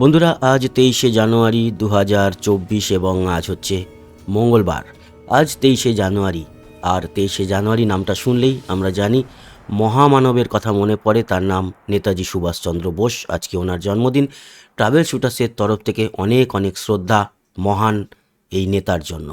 বন্ধুরা, আজ তেইশে জানুয়ারি দু হাজার চব্বিশ এবং আজ হচ্ছে মঙ্গলবার। আজ তেইশে জানুয়ারি, আর তেইশে জানুয়ারি নামটা শুনলেই আমরা জানি মহামানবের কথা মনে পড়ে। তার নাম নেতাজি সুভাষচন্দ্র বোস। আজকে ওনার জন্মদিন। ট্রাভেল শুটার্সের তরফ থেকে অনেক অনেক শ্রদ্ধা মহান এই নেতার জন্য।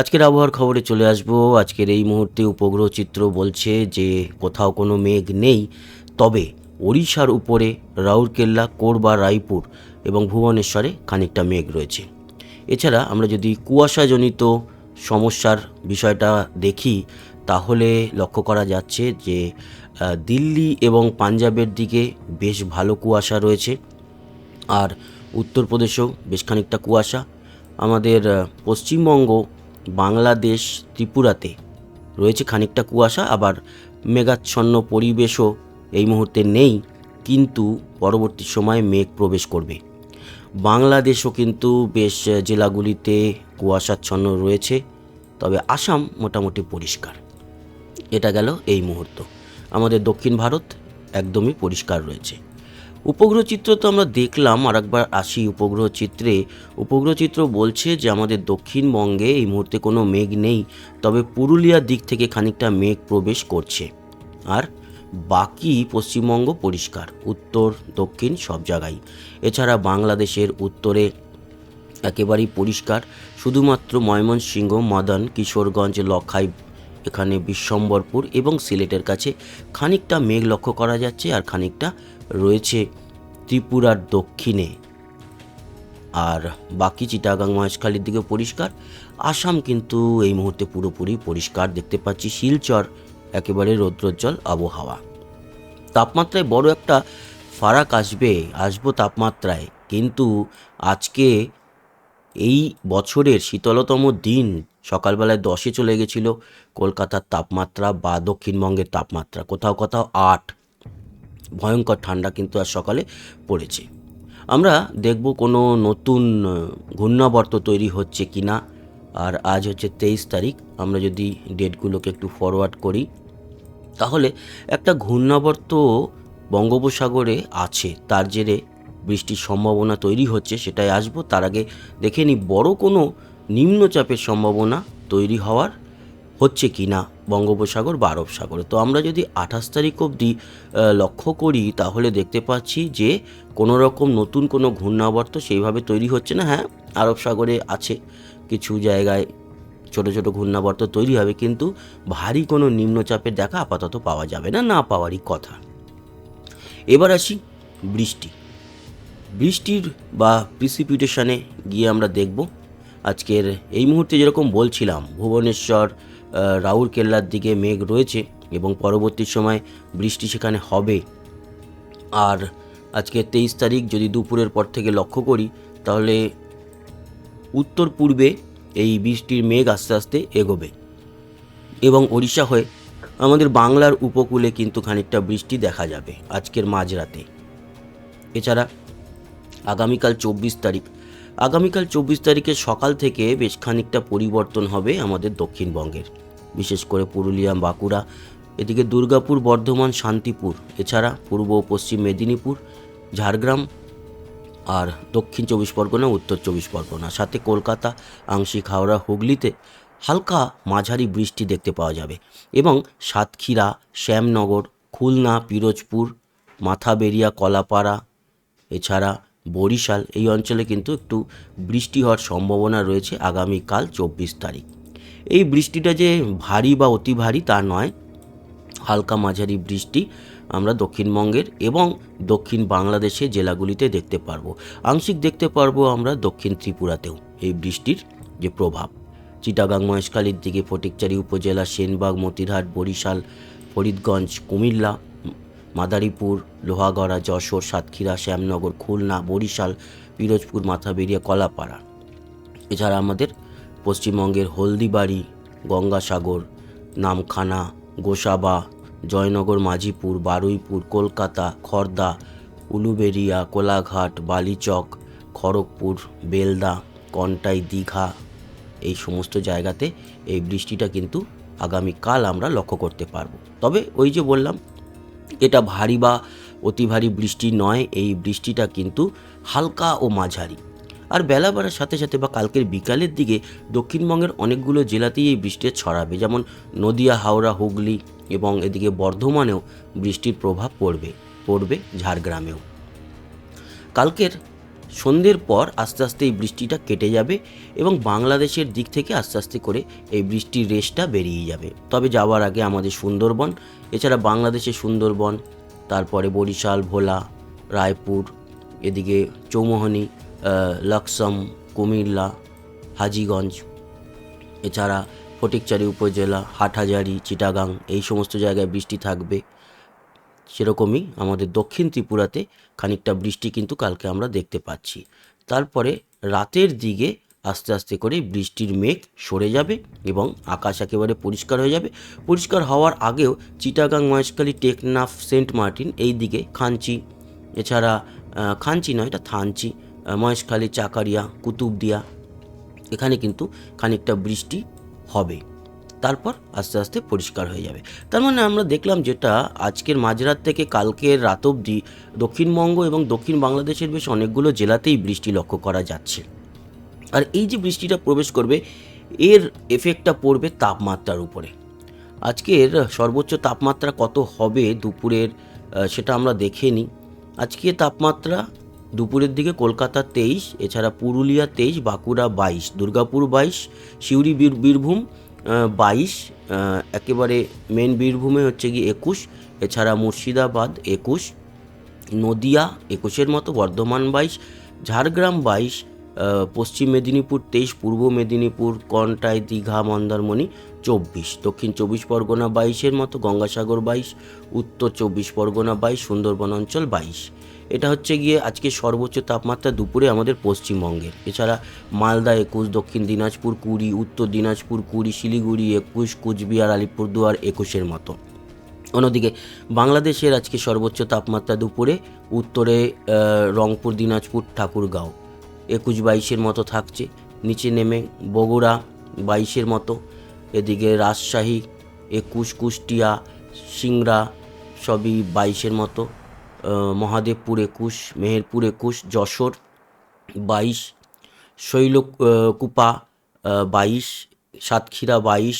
আজকের আবহাওয়ার খবরে চলে আসব। আজকের এই মুহূর্তে উপগ্রহ চিত্র বলছে যে কোথাও কোনো মেঘ নেই। তবে ওড়িশার উপরে রাউরকেল্লা, কোরবা, রায়পুর এবং ভুবনেশ্বরে খানিকটা মেঘ রয়েছে। এছাড়া আমরা যদি কুয়াশাজনিত সমস্যার বিষয়টা দেখি, তাহলে লক্ষ্য করা যাচ্ছে যে দিল্লি এবং পাঞ্জাবের দিকে বেশ ভালো কুয়াশা রয়েছে আর উত্তরপ্রদেশেও বেশ খানিকটা কুয়াশা। আমাদের পশ্চিমবঙ্গ, বাংলাদেশ, ত্রিপুরাতে রয়েছে খানিকটা কুয়াশা, আবার মেঘাচ্ছন্ন পরিবেশও এই মুহূর্তে নেই, কিন্তু পরবর্তী সময়ে মেঘ প্রবেশ করবে। বাংলাদেশও কিন্তু বেশ জেলাগুলিতে কুয়াশাচ্ছন্ন রয়েছে, তবে আসাম মোটামুটি পরিষ্কার। এটা গেল এই মুহূর্ত। আমাদের দক্ষিণ ভারত একদমই পরিষ্কার রয়েছে। উপগ্রহ চিত্র তো আমরা দেখলাম আর একবার আসি উপগ্রহ চিত্রে। উপগ্রহ চিত্র বলছে যে আমাদের দক্ষিণবঙ্গে এই মুহূর্তে কোনো মেঘ নেই, তবে পুরুলিয়ার দিক থেকে খানিকটা মেঘ প্রবেশ করছে। আর বাকি পশ্চিমবঙ্গ পরিষ্কার, উত্তর, দক্ষিণ সব জায়গায়। এছাড়া বাংলাদেশের উত্তরে একেবারেই পরিষ্কার, শুধুমাত্র ময়মনসিংহ, মদন, কিশোরগঞ্জ, লখাই, এখানে বিশ্বম্বরপুর এবং সিলেটের কাছে খানিকটা মেঘ লক্ষ্য করা যাচ্ছে আর খানিকটা রয়েছে ত্রিপুরার দক্ষিণে। আর বাকি চিটাগাং মহেশখালীর দিকে পরিষ্কার, আসাম কিন্তু এই মুহূর্তে পুরোপুরি পরিষ্কার দেখতে পাচ্ছি। শিলচর একেবারে রৌদ্রোজ্জ্বল আবহাওয়া। তাপমাত্রায় বড় একটা ফারাক আসবে, আসব তাপমাত্রায়। কিন্তু আজকে এই বছরের শীতলতম দিন সকালবেলায় দশে চলে গেছিল, কলকাতার তাপমাত্রা বা দক্ষিণবঙ্গের তাপমাত্রা, কোথাও কোথাও আট। ভয়ঙ্কর ঠান্ডা কিন্তু আজ সকালে পড়েছে। আমরা দেখব কোনো নতুন ঘূর্ণাবর্ত তৈরি হচ্ছে কি না আর আজ হচ্ছে তেইশ তারিখ, আমরা যদি ডেটগুলোকে একটু ফরওয়ার্ড করি তাহলে একটা ঘূর্ণাবর্ত বঙ্গোপসাগরে আছে, তার জেরে বৃষ্টির সম্ভাবনা তৈরি হচ্ছে, সেটাই আসব। তার আগে দেখে নিই বড় কোনো নিম্নচাপের সম্ভাবনা তৈরি হওয়ার হচ্ছে কি না বঙ্গোপসাগর বা আরব সাগরে। তো আমরা যদি আঠাশ তারিখ অবধি লক্ষ্য করি, তাহলে দেখতে পাচ্ছি যে কোনো রকম নতুন কোনো ঘূর্ণাবর্ত সেইভাবে তৈরি হচ্ছে না। হ্যাঁ আরব সাগরে আছে কিছু জায়গায় ছোট ছোট ঘূর্ণাবর্ত তৈরি হবে, কিন্তু ভারী কোনো নিম্নচাপের দেখা আপাতত পাওয়া যাবে না না পাওয়ারই কথা। এবার আসি বৃষ্টি। বৃষ্টির বা প্রিসিপিটেশনে গিয়ে আমরা দেখব। আজকের এই মুহূর্তে যেরকম বলছিলাম, ভুবনেশ্বর রাউরকেল্লার দিকে মেঘ রয়েছে এবং পরবর্তী সময় বৃষ্টি সেখানে হবে। আর আজকে তেইশ তারিখ যদি দুপুরের পর থেকে লক্ষ্য করি, তাহলে উত্তর পূর্বে এই বৃষ্টির মেঘ আস্তে আস্তে এগোবে। এবং ওড়িশা হয়ে আমাদের বাংলার উপকূলে কিন্তু খানিকটা বৃষ্টি দেখা যাবে আজকের মাঝরাতে। এছাড়া আগামীকাল চব্বিশ তারিখ, আগামীকাল চব্বিশ তারিখে সকাল থেকে বেশ খানিকটা পরিবর্তন হবে আমাদের দক্ষিণবঙ্গের। বিশেষ করে পুরুলিয়া, বাঁকুড়া, এদিকে দুর্গাপুর, বর্ধমান, শান্তিপুর, এছাড়া পূর্ব ও পশ্চিম মেদিনীপুর, ঝাড়গ্রাম আর দক্ষিণ চব্বিশ পরগনা, উত্তর চব্বিশ পরগনা। সাথে কলকাতা, আংশিক হাওড়া, হুগলিতে হালকা মাঝারি বৃষ্টি দেখতে পাওয়া যাবে এবং সাতক্ষীরা, শ্যামনগর, খুলনা, পিরোজপুর, মাথাবেরিয়া, কলাপাড়া, এছাড়া বরিশাল এই অঞ্চলে কিন্তু একটু বৃষ্টি হওয়ার সম্ভাবনা রয়েছে আগামীকাল চব্বিশ তারিখ। এই বৃষ্টিটা যে ভারী বা অতি ভারী তা নয়, হালকা মাঝারি বৃষ্টি আমরা দক্ষিণবঙ্গের এবং দক্ষিণ বাংলাদেশের জেলাগুলিতে দেখতে পারব। আংশিক দেখতে পারব আমরা দক্ষিণ ত্রিপুরাতেও। এই বৃষ্টির যে প্রভাব। চিটাগাং, মহেশখালীর দিকে ফটিকচারি উপজেলা, সেনবাগ, মতিরহাট, বরিশাল, ফরিদগঞ্জ, কুমিল্লা, মাদারীপুর, লোহাগড়া, যশোর, সাতক্ষীরা, শ্যামনগর, খুলনা, বরিশাল, পিরোজপুর, মাথাবেরিয়া, কলাপাড়া। এছাড়া আমাদের পশ্চিমবঙ্গের হলদিবাড়ি, গঙ্গাসাগর, নামখানা, গোসাবা জয়নগর মাঝিপুর বারুইপুর, কলকাতা, খর্দা, উলুবেরিয়া, কোলাঘাট, বালিচক, খড়গপুর, বেলদা, কন্টাই, দীঘা এই সমস্ত জায়গাতে এই বৃষ্টিটা কিন্তু আগামীকাল আমরা লক্ষ্য করতে পারব। তবে ওই যে বললাম, এটা ভারী বা অতি ভারী বৃষ্টি নয়, এই বৃষ্টিটা কিন্তু হালকা ও মাঝারি। আর বেলা বাড়ার সাথে সাথে বা কালকের বিকালের দিকে দক্ষিণবঙ্গের অনেকগুলো জেলাতেই এই বৃষ্টি ছড়াবে, যেমন নদিয়া, হাওড়া, হুগলি এবং এদিকে বর্ধমানেও বৃষ্টির প্রভাব পড়বে পড়বে ঝাড়গ্রামেও। কালকের সন্ধ্যের পর আস্তে আস্তে এই বৃষ্টিটা কেটে যাবে এবং বাংলাদেশের দিক থেকে আস্তে আস্তে করে এই বৃষ্টির রেশটা বেরিয়ে যাবে। তবে যাওয়ার আগে আমাদের সুন্দরবন, এছাড়া বাংলাদেশের সুন্দরবন, তারপরে বরিশাল, ভোলা, রায়পুর, এদিকে চৌমোহনী লাকসাম, কুমিল্লা, হাজিগঞ্জ, এছাড়া ফটিকচারি উপজেলা, হাটহাজারি, চিটাগাং, এই সমস্ত জায়গায় বৃষ্টি থাকবে। সেরকমই আমাদের দক্ষিণ ত্রিপুরাতে খানিকটা বৃষ্টি কিন্তু কালকে আমরা দেখতে পাচ্ছি। তারপরে রাতের দিকে আস্তে আস্তে করে বৃষ্টির মেঘ সরে যাবে এবং আকাশ একেবারে পরিষ্কার হয়ে যাবে। পরিষ্কার হওয়ার আগেও চিটাগাং, মহেশখালী, টেকনাফ, সেন্ট মার্টিন এই দিকে খাঞ্চি, এছাড়া খাঞ্চি নয়, এটা থানচি মহেশখালী চাকারিয়া কুতুবদিয়া এখানে কিন্তু খানিকটা বৃষ্টি হবে। তারপর আস্তে আস্তে পরিষ্কার হয়ে যাবে। তার মানে আমরা দেখলাম যেটা আজকের মাঝরাত থেকে কালকের রাত অবধি দক্ষিণবঙ্গ এবং দক্ষিণ বাংলাদেশের বেশ অনেকগুলো জেলাতেই বৃষ্টি লক্ষ্য করা যাচ্ছে। আর এই যে বৃষ্টিটা প্রবেশ করবে, এর এফেক্টটা পড়বে তাপমাত্রার উপরে। আজকের সর্বোচ্চ তাপমাত্রা কত হবে দুপুরের সেটা আমরা দেখে নিই। আজকে তাপমাত্রা দুপুরের দিকে কলকাতা তেইশ, এছাড়া পুরুলিয়া তেইশ, বাঁকুড়া বাইশ, দুর্গাপুর বাইশ, সিউড়ি বীর, বীরভূম বাইশ একেবারে মেন বীরভূমে হচ্ছে গিয়ে একুশ, এছাড়া মুর্শিদাবাদ একুশ, নদিয়া একুশের মতো বর্ধমান বাইশ, ঝাড়গ্রাম বাইশ পশ্চিম মেদিনীপুর তেইশ, পূর্ব মেদিনীপুর, কন্টাই, দীঘা, মন্দারমণি চব্বিশ, দক্ষিণ চব্বিশ পরগনা বাইশের মতো, গঙ্গাসাগর বাইশ, উত্তর চব্বিশ পরগনা বাইশ, সুন্দরবন অঞ্চল বাইশ। এটা হচ্ছে গিয়ে আজকে সর্বোচ্চ তাপমাত্রা দুপুরে আমাদের পশ্চিমবঙ্গের এছাড়া মালদা একুশ, দক্ষিণ দিনাজপুর কুড়ি, উত্তর দিনাজপুর কুড়ি, শিলিগুড়ি একুশ, কুচবিহার, আলিপুরদুয়ার একুশের মতো। অন্যদিকে বাংলাদেশের আজকে সর্বোচ্চ তাপমাত্রা দুপুরে, উত্তরে রংপুর, দিনাজপুর, ঠাকুরগাঁও। একুশ বাইশের মতো থাকছে। নিচে নেমে বগুড়া বাইশের মতো, এদিকে রাজশাহী, একুশ, কুষ্টিয়া, সিংড়া সবই বাইশের মতো মহাদেবপুর একুশ, মেহেরপুর একুশ, যশোর বাইশ শৈলকুপা বাইশ, সাতক্ষীরা বাইশ,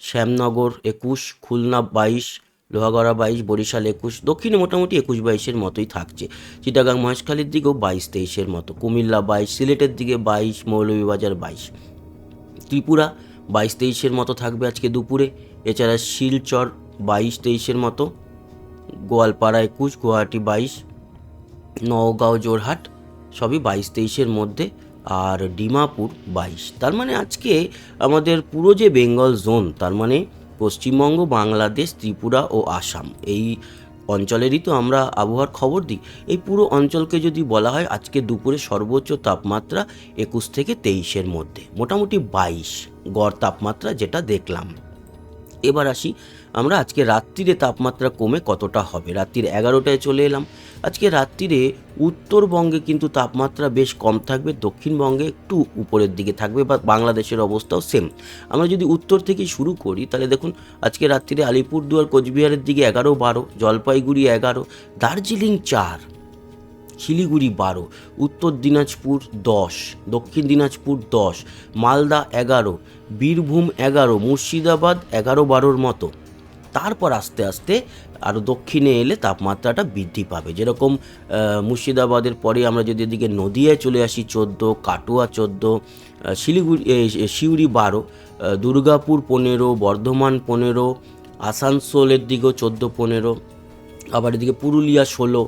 শ্যামনগর একুশ, খুলনা বাইশ লোহাগড়া বাইশ, বরিশাল একুশ, দক্ষিণে মোটামুটি একুশ বাইশের মতোই থাকছে। চিটাগাং মহেশখালীর দিকেও বাইশ তেইশের মতো, কুমিল্লা বাইশ, সিলেটের দিকে বাইশ, মৌলভীবাজার বাইশ। ত্রিপুরা বাইশ তেইশের মতো থাকবে আজকে দুপুরে, এছাড়া শিলচর বাইশ তেইশের মতো, গোয়ালপাড়া একুশ, গুয়াহাটি বাইশ, নওগাঁও জোরহাট সবই বাইশ তেইশের মধ্যে, আর ডিমাপুর বাইশ। তার মানে আজকে আমাদের পুরো যে বেঙ্গল জোন, তার মানে পশ্চিমবঙ্গ, বাংলাদেশ, ত্রিপুরা ও আসাম। এই অঞ্চলেরই তো আমরা আবহাওয়ার খবর দিই। এই পুরো অঞ্চলকে যদি বলা হয়, আজকে দুপুরে সর্বোচ্চ তাপমাত্রা একুশ থেকে তেইশের মধ্যে, মোটামুটি বাইশ গড় তাপমাত্রা যেটা দেখলাম। এবার আসি আমরা আজকে রাত্রিরে তাপমাত্রা কমে কতটা হবে? রাত্রির এগারোটায় চলে এলাম। আজকে রাত্রিরে উত্তরবঙ্গে কিন্তু তাপমাত্রা বেশ কম থাকবে, দক্ষিণবঙ্গে একটু উপরের দিকে থাকবে বা বাংলাদেশের অবস্থাও সেম আমরা যদি উত্তর থেকে শুরু করি, তাহলে দেখুন, আজকে রাত্রিরে আলিপুরদুয়ার, কোচবিহারের দিকে এগারো, বারো, জলপাইগুড়ি এগারো, দার্জিলিং চার, শিলিগুড়ি বারো, উত্তর দিনাজপুর দশ, দক্ষিণ দিনাজপুর দশ, মালদা এগারো, বীরভূম এগারো, মুর্শিদাবাদ এগারো, বারোর মতো। তারপর আস্তে আস্তে আরও দক্ষিণে এলে তাপমাত্রাটা বৃদ্ধি পাবে। যেরকম মুর্শিদাবাদের পরে আমরা যদি এদিকে নদিয়ায় চলে আসি, চোদ্দ, কাটোয়া চোদ্দ শিলিগুড়ি সিউড়ি বারো দুর্গাপুর পনেরো, বর্ধমান পনেরো, আসানসোলের দিকেও চোদ্দ, পনেরো, আবার এদিকে পুরুলিয়া ষোলো,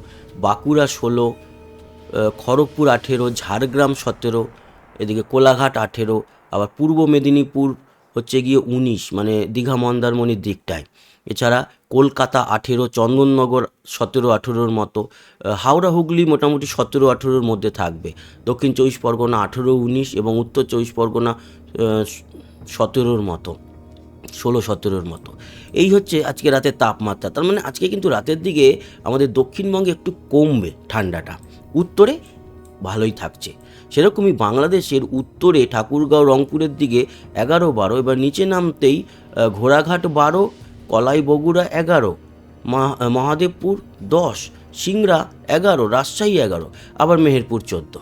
বাঁকুড়া ষোলো খড়গপুর আঠেরো, ঝাড়গ্রাম সতেরো, এদিকে কোলাঘাট আঠেরো, আবার পূর্ব মেদিনীপুর হচ্ছে গিয়ে উনিশ মানে দীঘা মন্দারমণির দিকটায়। এছাড়া কলকাতা আঠেরো, চন্দননগর সতেরো, আঠেরোর মতো হাওড়া, হুগলি মোটামুটি সতেরো, আঠেরোর মধ্যে থাকবে। দক্ষিণ চব্বিশ পরগনা আঠেরো, উনিশ এবং উত্তর চব্বিশ পরগনা সতেরোর মতো, ষোলো, সতেরোর মতো। এই হচ্ছে আজকে রাতের তাপমাত্রা। তার মানে আজকে কিন্তু রাতের দিকে আমাদের দক্ষিণবঙ্গে একটু কমবে ঠান্ডাটা। উত্তরে ভালোই থাকছে। সেরকমই বাংলাদেশের উত্তরে ঠাকুরগাঁও রংপুরের দিকে এগারো বারো, এবার নিচে নামতেই ঘোড়াঘাট বারো কলাই বগুড়া এগারো মহা- মহাদেবপুর দশ, সিংড়া এগারো, রাজশাহী এগারো, আবার মেহেরপুর চোদ্দ।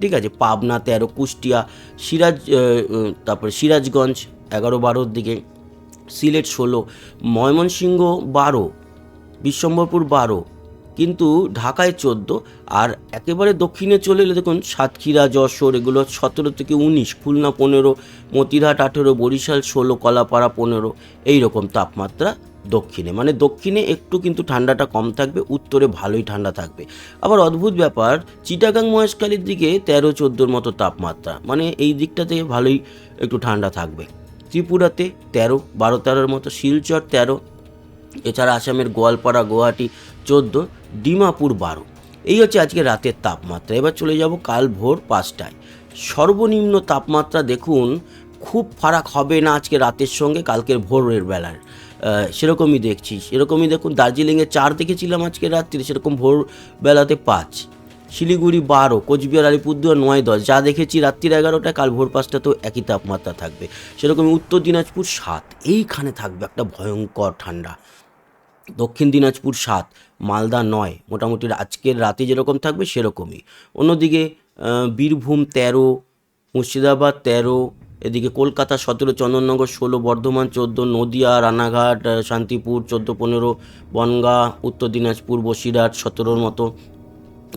ঠিক আছে, পাবনা তেরো, কুষ্টিয়া, সিরাজ তারপরে সিরাজগঞ্জ এগারো বারোর দিকে, সিলেট ষোলো, ময়মনসিংহ বারো বিশ্বম্বরপুর বারো কিন্তু ঢাকায় চোদ্দ আর একেবারে দক্ষিণে চলে এলে দেখুন সাতক্ষীরা, যশোর, এগুলো সতেরো থেকে উনিশ, খুলনা পনেরো, মতিরহাট আঠেরো, বরিশাল ষোলো, কলাপাড়া পনেরো এই রকম তাপমাত্রা দক্ষিণে। মানে দক্ষিণে একটু কিন্তু ঠান্ডাটা কম থাকবে, উত্তরে ভালোই ঠান্ডা থাকবে। আবার অদ্ভুত ব্যাপার, চিটাগাং মহেশকালীর দিকে তেরো, চোদ্দোর মতো তাপমাত্রা মানে এই দিকটাতে ভালোই একটু ঠান্ডা থাকবে। ত্রিপুরাতে তেরো, বারো তেরোর মতো, শিলচর তেরো, এছাড়া আসামের গোয়ালপাড়া, গুয়াহাটি চোদ্দ ডিমাপুর বারো। এই হচ্ছে আজকে রাতের তাপমাত্রা। এবার চলে যাব কাল ভোর পাঁচটায়। সর্বনিম্ন তাপমাত্রা দেখুন, খুব ফারাক হবে না আজকে রাতের সঙ্গে, কালকের ভোরের বেলার। সেরকমই দেখছি। সেরকমই দেখুন, দার্জিলিংয়ে চার দেখেছিলাম আজকে রাত্রি, সেরকম ভোর বেলাতে পাঁচ। শিলিগুড়ি বারো, কোচবিহার, আলিপুরদুয়ার নয়, দশ। যা দেখেছি রাত্রির এগারোটায়, কাল ভোর পাঁচটাতেও একই তাপমাত্রা থাকবে। সেরকমই উত্তর দিনাজপুর সাত। এইখানে থাকবে একটা ভয়ঙ্কর ঠান্ডা। দক্ষিণ দিনাজপুর সাত, মালদা নয়। মোটামুটি আজকের রাতে যেরকম থাকবে সেরকমই। অন্যদিকে বীরভূম তেরো, মুর্শিদাবাদ তেরো, এদিকে কলকাতা সতেরো, চন্দননগর ষোলো, বর্ধমান চোদ্দ, নদিয়া, রানাঘাট শান্তিপুর চোদ্দ, পনেরো, বনগাঁ, উত্তর দিনাজপুর, বসিরহাট সতেরোর মতো।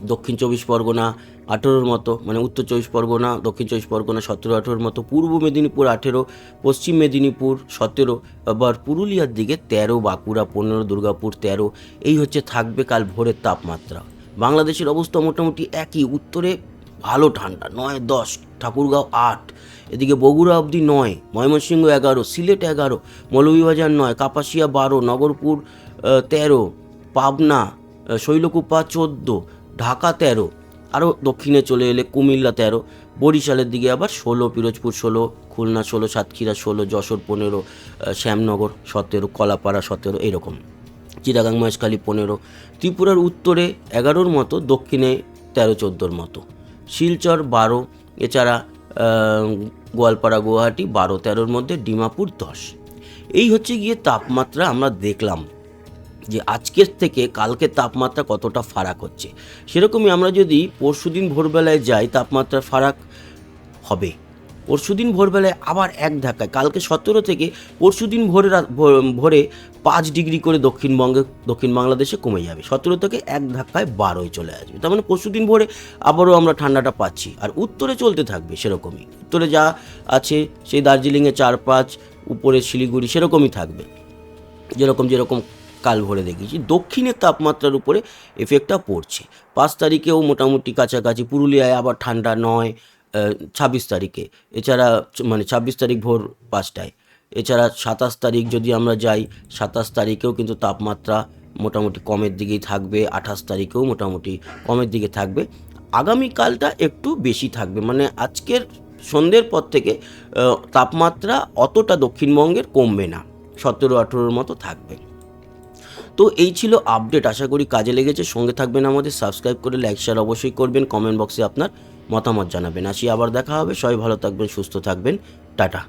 দক্ষিণ চব্বিশ পরগনা আঠেরোর মতো মানে উত্তর চব্বিশ পরগনা, দক্ষিণ চব্বিশ পরগনা সতেরো, আঠেরোর মতো, পূর্ব মেদিনীপুর আঠেরো, পশ্চিম মেদিনীপুর সতেরো, আবার পুরুলিয়ার দিকে তেরো, বাঁকুড়া পনেরো, দুর্গাপুর তেরো, এই হচ্ছে থাকবে কাল ভোরের তাপমাত্রা। বাংলাদেশের অবস্থা মোটামুটি একই, উত্তরে ভালো ঠান্ডা, নয়, দশ, ঠাকুরগাঁও আট, এদিকে বগুড়া অবধি নয়, ময়মনসিংহ এগারো, সিলেট এগারো, মৌলভীবাজার নয়, কাপাসিয়া বারো, নগরপুর তেরো, পাবনা শৈলকুপা চোদ্দ ঢাকা তেরো, আরও দক্ষিণে চলে এলে কুমিল্লা তেরো, বরিশালের দিকে আবার ষোলো, পিরোজপুর ষোলো, খুলনা ষোলো, সাতক্ষীরা ষোলো, যশোর পনেরো শ্যামনগর সতেরো, কলাপাড়া সতেরো, এরকম। চিটাগাং, মহেশখালী পনেরো, ত্রিপুরার উত্তরে এগারোর মতো, দক্ষিণে তেরো, চোদ্দোর মতো। শিলচর বারো, এছাড়া গোয়ালপাড়া, গুয়াহাটি বারো, তেরোর মধ্যে ডিমাপুর দশ। এই হচ্ছে গিয়ে তাপমাত্রা আমরা দেখলাম। যে আজকের থেকে কালকে তাপমাত্রা কতটা ফারাক হচ্ছে। সেরকমই আমরা যদি পরশুদিন ভোরবেলায় যাই, তাপমাত্রা ফারাক হবে। পরশুদিন ভোরবেলায় আবার এক ধাক্কায়। কালকে সতেরো থেকে পরশুদিন ভোরে রাত- ভো- ভোরে পাঁচ ডিগ্রি করে দক্ষিণবঙ্গে, দক্ষিণ বাংলাদেশে কমে যাবে। সতেরো থেকে এক ধাক্কায় বারোয় চলে আসবে। তার মানে পরশুদিন ভোরে আবারও আমরা ঠান্ডাটা পাচ্ছি। আর উত্তরে চলতে থাকবে সেরকমই। উত্তরে যা আছে, সেই দার্জিলিংয়ে চার পাঁচ, উপরে শিলিগুড়ি সেরকমই থাকবে। যেরকম যেরকম কাল ভরে দেখেছি। দক্ষিণের তাপমাত্রার উপরে এফেক্টটা পড়ছে। পাঁচ তারিখেও মোটামুটি কাছাকাছি, পুরুলিয়ায় আবার ঠান্ডা নয় ছাব্বিশ তারিখে। এছাড়া মানে ছাব্বিশ তারিখ ভোর পাঁচটায়। এছাড়া সাতাশ তারিখ যদি আমরা যাই, সাতাশ তারিখেও কিন্তু তাপমাত্রা মোটামুটি কমের দিকেই থাকবে, আঠাশ তারিখেও মোটামুটি কমের দিকে থাকবে। আগামীকালটা একটু বেশি থাকবে। মানে আজকের সন্ধ্যের পর থেকে তাপমাত্রা অতটা দক্ষিণবঙ্গের কমবে না। সতেরো, আঠেরোর মতো থাকবে। তো এই ছিল আপডেট আশা করি কাজে লেগেছে। সঙ্গে থাকবেন আমাদের। সাবস্ক্রাইব করে লাইক শেয়ার অবশ্যই করবেন। কমেন্ট বক্সে আপনার মতামত জানাবেন। আসি, আবার দেখা হবে। সবাই ভালো থাকবেন, সুস্থ থাকবেন। টাটা।